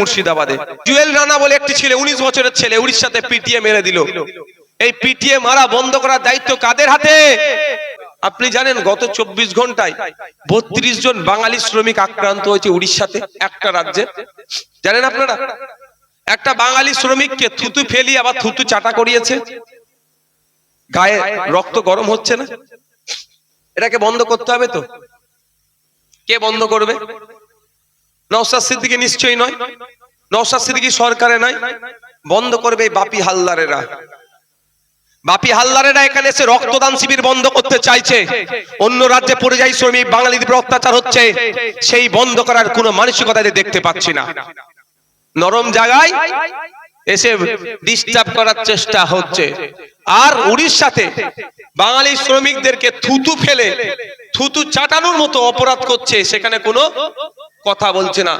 মুর্শিদাবাদে। জুয়েল রানা বলে একটি ছেলে, উনিশ বছরের ছেলে, উড়িষ্যাতে পিটিয়ে মেরে দিল। এই পিটিয়ে মারা বন্ধ করার দায়িত্ব কাদের হাতে? আপনি জানেন, গত চব্বিশ ঘন্টায় বত্রিশ জন বাঙালি শ্রমিক আক্রান্ত হয়েছে উড়িষ্যাতে, একটা রাজ্যে। জানেন আপনারা? একটা বাঙালি শ্রমিককে থুতু ফেলি আবার থুতু চাটা করিয়েছে। গায়ে রক্ত গরম হচ্ছে না? এটাকে বন্ধ করতে হবে তো? কে বন্ধ করবে? নওসাদ সিদ্দিকি নিশ্চয়ই নয়। নওসাদ সিদ্দিকি সরকারে নাই বন্ধ করবে বাপি হালদারেরা। বাপি হালদারেরা এখানে এসে রক্তদান শিবির বন্ধ করতে চাইছে। অন্য রাজ্যে পরিযায়ী শ্রমিক বাঙালিদের উপর অত্যাচার হচ্ছে। সেই বন্ধ করার কোনো মানসিকতা দেখতে পাচ্ছি না। নরম জায়গায় এসে ডিস্টার্ব করার চেষ্টা হচ্ছে। আর উড়িষ্যাতে বাঙালি শ্রমিকদেরকে থুতু ফেলে, থুতু চাটানোর মতো অপরাধ করছে। সেখানে কোনো কথা বলছে না।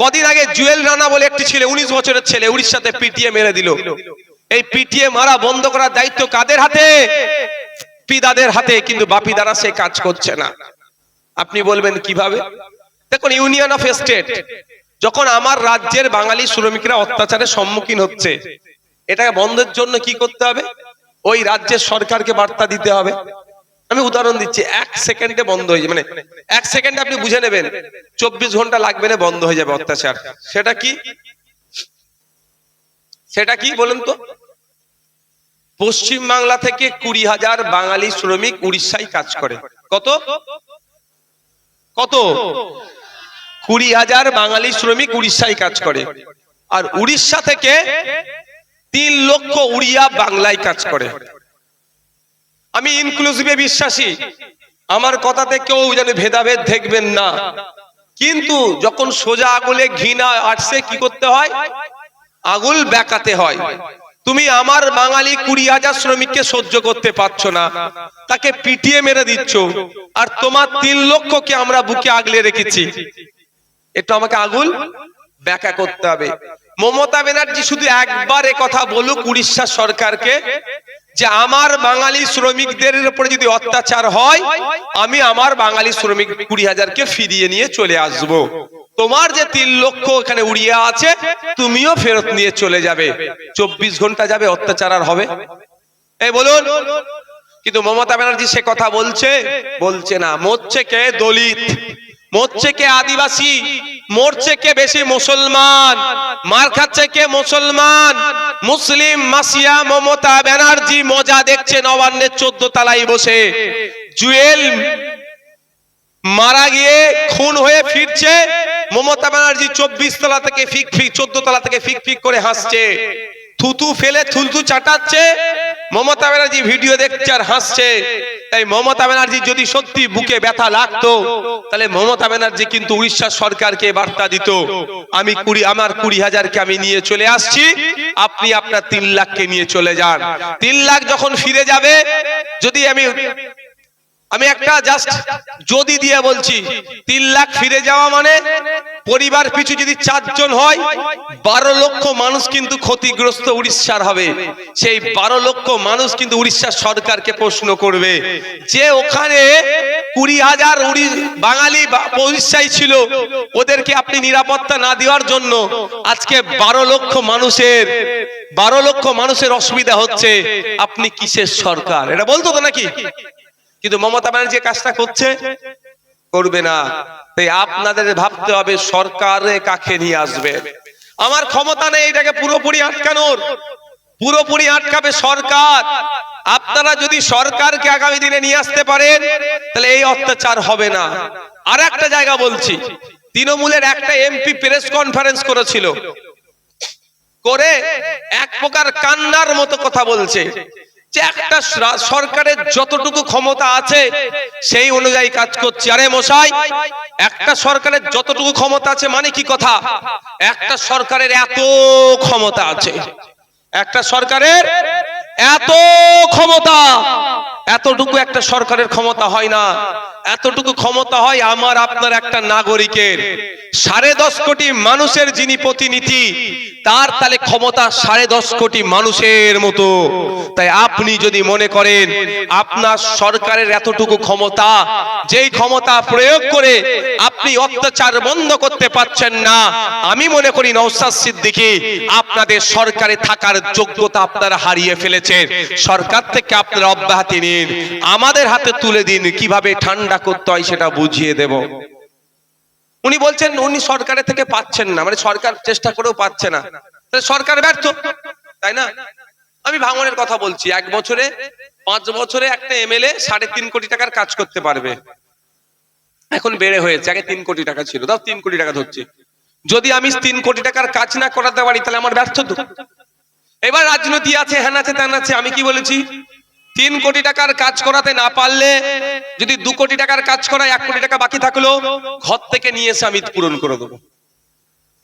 কদিন আগে জুয়েল রানা বলে একটি ছেলে, উনিশ বছরের ছেলে, উড়িষ্যাতে পিটিয়ে মেরে দিল। এই পিটিয়ে মারা বন্ধ করার দায়িত্ব কাদের হাতে? পিদাদের হাতে, কিন্তু বাপি দ্বারা সে কাজ করছে না। আপনি বলবেন কীভাবে? দেখুন, ইউনিয়ন অফ স্টেট, যখন আমার রাজ্যের বাঙালি শ্রমিকরা অত্যাচারের সম্মুখীন হচ্ছে, এটাকে বন্ধের জন্য কি করতে হবে? ওই রাজ্যের সরকারকে বার্তা দিতে হবে। আমি উদাহরণ দিচ্ছি, এক সেকেন্ডে বন্ধ হয়ে যাবে মানে এক সেকেন্ডে আপনি বুঝে নেবেন, চব্বিশ ঘণ্টা লাগবে না, বন্ধ হয়ে যাবে অত্যাচার। সেটা কি? সেটা কি বলুন তো? পশ্চিম বাংলা থেকে কুড়ি হাজার বাঙালি শ্রমিক উড়িষ্যায় কাজ করে। কত? কত? কুড়ি হাজার বাঙালি শ্রমিক উড়িষ্যায় কাজ করে। আর উড়িষ্যা থেকে তিন লক্ষ উড়িয়া বাংলায় কাজ করে। আমি ইনক্লুসিভে বিশ্বাসী। আমার কথাতে কেউ যেন ভেদাভেদ দেখবেন না। কিন্তু যখন সোজা আগুলে ঘৃণা আসছে, কি করতে হয়? আগুল বেকাতে হয়। তুমি আমার বাঙালি কুড়ি হাজার শ্রমিককে সহ্য করতে পারছ না। তাকে পিটিয়ে মেরে দিচ্ছ। আর তোমার তিন লক্ষকে আমরা বুকে আগলে রেখেছি। একটু আমাকে আগুল ব্যাখ্যা করতে হবে। মমতা ব্যানার্জি শুধু একবার কথা বলুক উড়িষ্যা সরকারকে যে আমার বাঙালি শ্রমিকদের উপরে যদি অত্যাচার হয়, আমি আমার বাঙালি শ্রমিক কুড়ি হাজারকে ফিরিয়ে নিয়ে চলে আসব। তোমার যে তিন লক্ষ এখানে উড়িয়ে আছে, তুমিও ফেরত নিয়ে চলে যাবে। চব্বিশ ঘণ্টা যাবে, অত্যাচার আর হবে। এই বলুন। কিন্তু মমতা ব্যানার্জি সে কথা বলছে বলছে না, মরছে কে? দলিত। মরছে কে আদিবাসী? মরছে কে বেশি মুসলমান? মার খাচ্ছে কে মুসলমান? মুসলিম, মাসিয়া, মমতা ব্যানার্জি মজা দেখছে নবান্নের চোদ্দ তালাই বসে। জুয়েল মারা গিয়ে খুন হয়ে ফিরছে। মমতা ব্যানার্জি চব্বিশ তলা থেকে ফিক ফিক, চোদ্দ তলা থেকে ফিক ফিক করে হাসছে। থুতু ফেলে থুতু চাটাচ্ছে। মমতা ব্যানার্জি ভিডিও দেখছে আর হাসছে। তাই মমতা ব্যানার্জি যদি সত্যি বুকে ব্যথা লাগতো, তাহলে মমতা ব্যানার্জি কিন্তু উড়িষ্যা সরকারকে বার্তা দিত। আমি কুড়ি, আমার কুড়ি হাজারকে আমি নিয়ে চলে আসছি, আপনি আপনার তিন লাখকে নিয়ে চলে যান। তিন লাখ যখন ফিরে যাবে, যদি আমি আমি একটা জাস্ট যদি দিয়ে বলছি, তিন লাখ ফিরে যাওয়া মানে পরিবার পিছু যদি চারজন হয়, বারো লক্ষ মানুষ কিন্তু ক্ষতিগ্রস্ত উড়িষ্যার হবে। সেই বারো লক্ষ মানুষ কিন্তু উড়িষ্যার সরকারকে প্রশ্ন করবে যে ওখানে কুড়ি হাজার বাঙালি উড়িষ্যায় ছিল, ওদেরকে আপনি নিরাপত্তা না দেওয়ার জন্য আজকে বারো লক্ষ মানুষের, বারো লক্ষ মানুষের অসুবিধা হচ্ছে, আপনি কিসের সরকার? এটা বলতো তো নাকি? কিন্তু মমতা ব্যানার্জি কাজটা করছে। করবে না। তাই আপনাদের ভাবতে হবে, সরকারে কাকে নিয়ে আসবে? আমার ক্ষমতা নেই এটাকে পুরোপুরি আটকানোর। পুরোপুরি আটকাবে সরকার। আপনারা যদি সরকারকে আগামী দিনে নিয়ে আসতে পারেন, তাহলে এই অত্যাচার হবে না। আর একটা জায়গা বলছি, তৃণমূলের একটা এমপি প্রেস কনফারেন্স করেছিল। করে এক প্রকার কান্নার মতো কথা বলছে। যে একটা সরকারের যতটুকু ক্ষমতা আছে, সেই অনুযায়ী কাজ করছে। আরে মশাই, একটা সরকারের যতটুকু ক্ষমতা আছে মানে কি কথা? একটা সরকারের এত ক্ষমতা আছে। একটা সরকারের এত ক্ষমতা। এতটুকু একটা সরকারের ক্ষমতা হয় না। এতটুকু ক্ষমতা হয় আমার, আপনার একটা নাগরিকের। সাড়ে দশ কোটি মানুষের যিনি প্রতিনিধি তার তাহলে ক্ষমতা সাড়ে দশ কোটি মানুষের মতো। তাই আপনি যদি মনে করেন, আপনার সরকারের এতটুকু ক্ষমতা, যেই ক্ষমতা প্রয়োগ করে আপনি অত্যাচার বন্ধ করতে পারছেন না, আমি মনে করি নৌসাদ সিদ্দিকী আপনাদের সরকারে থাকার যোগ্যতা আপনারা হারিয়ে ফেলেছেন। সরকার থেকে আপনারা অব্যাহতি নিন। আমাদের হাতে তুলে দিন, কীভাবে ঠান্ডা করতে হয় সেটা বুঝিয়ে দেব। উনি বলছেন, উনি সরকারের থেকে পাচ্ছেন না মানে সরকার চেষ্টা করেও পাচ্ছে না। সরকার ব্যর্থ। তাই না? আমি ভাঙনের কথা বলছি, এক বছরে, পাঁচ বছরে একটা এমএলএ সাড়ে তিন কোটি টাকার কাজ করতে পারবে। এখন বেড়ে হয়েছে, আগে তিন কোটি টাকা ছিল, দাও তিন কোটি টাকা ধরছি। যদি আমি তিন কোটি টাকার কাজ না করাতে পারি, তাহলে আমার ব্যর্থ তো। এবার রাজনীতি আছে হ্যান আছে, তেন আছে, আমি কি বলেছি? তিন কোটি টাকার কাজ করাতে না পারলে, যদি দু কোটি টাকার কাজ করা এক কোটি টাকা বাকি থাকল, ঘর থেকে নিয়ে এসে আমি পূরণ করে দেবো।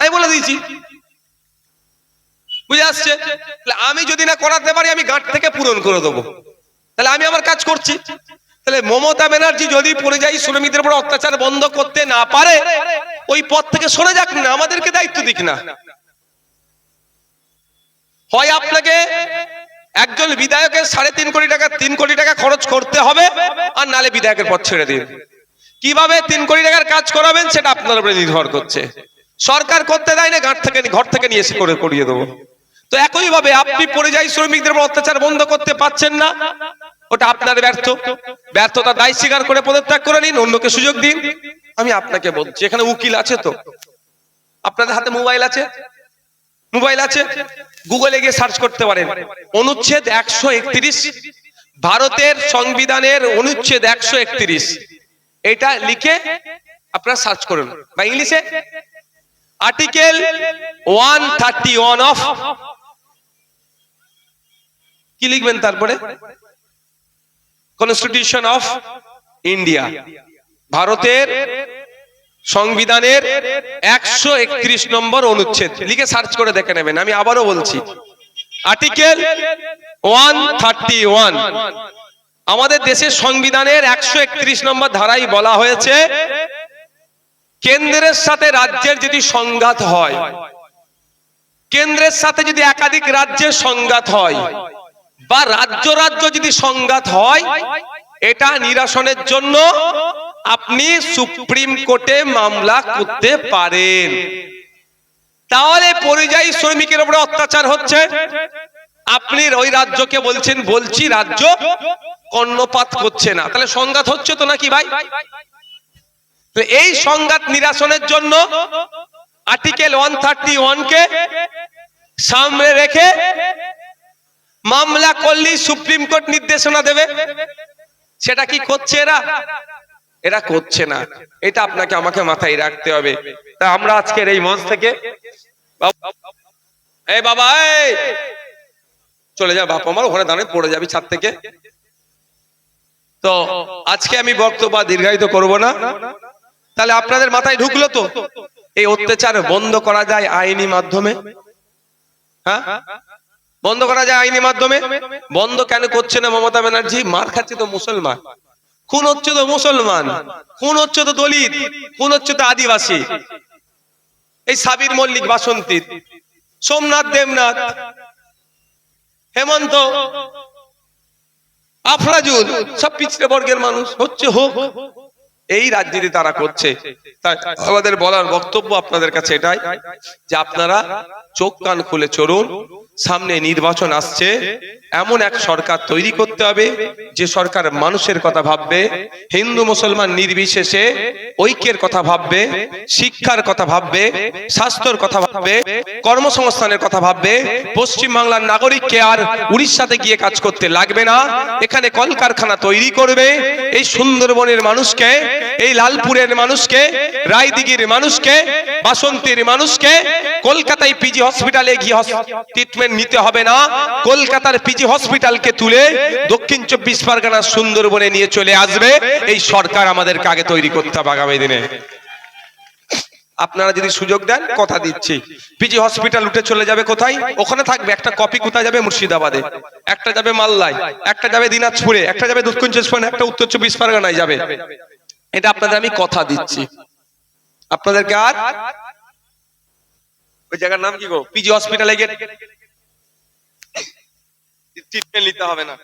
আমি বলে দিয়েছি। বুঝে আসছে? আমি যদি না করাতে পারি, আমি গাঁট থেকে পূরণ করে দেবো। তাহলে আমি আমার কাজ করছি। তাহলে মমতা ব্যানার্জি যদি পরিযায়ী শ্রমিকদের উপর অত্যাচার বন্ধ করতে না পারে, ওই পথ থেকে সরে যাক না, আমাদেরকে দায়িত্ব দিক না। হয় আপনাকে একজন বিধায়কের সাড়ে তিন কোটি টাকা, তিন কোটি টাকা খরচ করতে হবে আর নালে বিধায়কের পথ ছেড়ে দিন। কীভাবে তিন কোটি টাকার কাজ করাবেন সেটা আপনার উপরে নির্ভর করছে। সরকার করতে দেয় না, ঘাট থেকে ঘর থেকে নিয়ে এসে করে করিয়ে দেবো। তো একই ভাবে আপনি পরিযায়ী শ্রমিকদের উপর অত্যাচার বন্ধ করতে পারছেন না, ওটা আপনার ব্যর্থ। ব্যর্থতা দায় স্বীকার করে পদত্যাগ করে নিন, অন্যকে সুযোগ দিন। আমি আপনাকে বলছি, এখানে উকিল আছে তো। আপনাদের হাতে মোবাইল আছে? মোবাইল আছে? গুগলে গিয়ে সার্চ করতে পারেন। অনুচ্ছেদ একশো একত্রিশ, ভারতের সংবিধানের অনুচ্ছেদ একশো একত্রিশ। এটা লিখে আপনারা সার্চ করুন। বা ইংলিশে article one thirty one of কি লিখবেন তারপরে? কনস্টিটিউশন অফ ইন্ডিয়া ভারতের সংবিধানের একশো একত্রিশ নম্বর অনুচ্ছেদ। লিখে সার্চ করে দেখে নেবেন, আমি আবারও বলছি। Article one thirty one. আমাদের দেশের সংবিধানের একশো একত্রিশ নম্বর ধারাই বলা হয়েছে, কেন্দ্রের সাথে রাজ্যের যদি সংঘাত হয়, কেন্দ্রের সাথে যদি একাধিক রাজ্যের সংঘাত হয়, বা রাজ্য রাজ্য যদি সংঘাত হয়, এটা নিরাসনের জন্য আপনি সুপ্রিম কোর্টে মামলা করতে পারেন। তাহলে পরিযায়ী শ্রমিকের উপরে অত্যাচার হচ্ছে। আপনি ওই রাজ্যকে বলছেন, বলছি রাজ্য কর্ণপাত করছে না। তাহলে সংঘাত হচ্ছে তো নাকি ভাই? এই সংঘাত নিরাসনের জন্য আর্টিকেল ওয়ান থার্টি ওয়ানকে সামনে রেখে মামলা করলেই সুপ্রিম কোর্ট নির্দেশনা দেবে। সেটা কি করছে এরা? এরা করছে না। এটা আপনাকে আমাকে মাথায় রাখতে হবে। তা আমরা আজকের এই মঞ্চ থেকে এই বাবা চলে যা বাপ আমার, ওখানে দাঁড়িয়ে পড়ে যাবি ছাদ থেকে। তো আজকে আমি বক্তব্য দীর্ঘায়িত করব না। তাহলে আপনাদের মাথায় ঢুকলো তো? এই অত্যাচার বন্ধ করা যায় আইনি মাধ্যমে? হ্যাঁ? বন্ধ করা যায় আইনি মাধ্যমে? বন্ধ কেন করছে না মমতা ব্যানার্জি? মার খাচ্ছে তো মুসলমান। খুন হচ্ছে তো মুসলমান, কোন হচ্ছে তো দলিত, কোন হচ্ছে তো আদিবাসী? এই সাবির মল্লিক বাসন্তী, সোমনাথ দেবনাথ, হেমন্ত, আফরাজুল, সব পিছড়ে বর্গের মানুষ, হচ্ছে হোক। এই রাজনীতি তারা করছে। তাই আমাদের বলার বক্তব্য আপনাদের কাছে এটাই যে আপনারা চোখ কান খুলে চলুন, সামনে নির্বাচন আসছে, এমন এক সরকার তৈরি করতে হবে, যে সরকার মানুষের কথা ভাববে, হিন্দু মুসলমান নির্বিশেষে ঐক্যের কথা ভাববে, শিক্ষার কথা ভাববে, স্বাস্থ্যর কথা ভাববে, কর্মসংস্থানের কথা ভাববে পশ্চিম বাংলার নাগরিককে আর উড়িষ্যাতে গিয়ে কাজ করতে লাগবে না। এখানে কলকারখানা তৈরি করবে, এই সুন্দরবনের মানুষকে এই লালপুরের মানুষকে, রায়দিঘির মানুষকে, বাসন্তীর মানুষকে কলকাতায় পিজি হসপিটালে গিয়ে ট্রিটমেন্ট নিতে হবে না। কলকাতার পিজি হসপিটালকে তুলে দক্ষিণ চব্বিশ পরগনার সুন্দরবনে নিয়ে চলে আসবে। এই সরকার আমাদেরকে আগে তৈরি করতে হবে আগামী দিনে। আপনারা যদি সুযোগ দেন, কথা দিচ্ছি। পিজি হসপিটাল উঠে চলে যাবে কোথায়? ওখানে থাকবে। একটা কপি কোথায় যাবে? মুর্শিদাবাদে। একটা যাবে মাল্লায় একটা যাবে দিনাজপুরে। একটা যাবে দক্ষিণ চব্বিশ পরগনা। একটা উত্তর চব্বিশ পরগনায় যাবে। এটা আপনাদের আমি কথা দিচ্ছি। আপনাদেরকে আর ওই জায়গার নাম কি গো? পিজি হসপিটালে গিয়ে ট্রিটমেন্ট নিতে হবে না।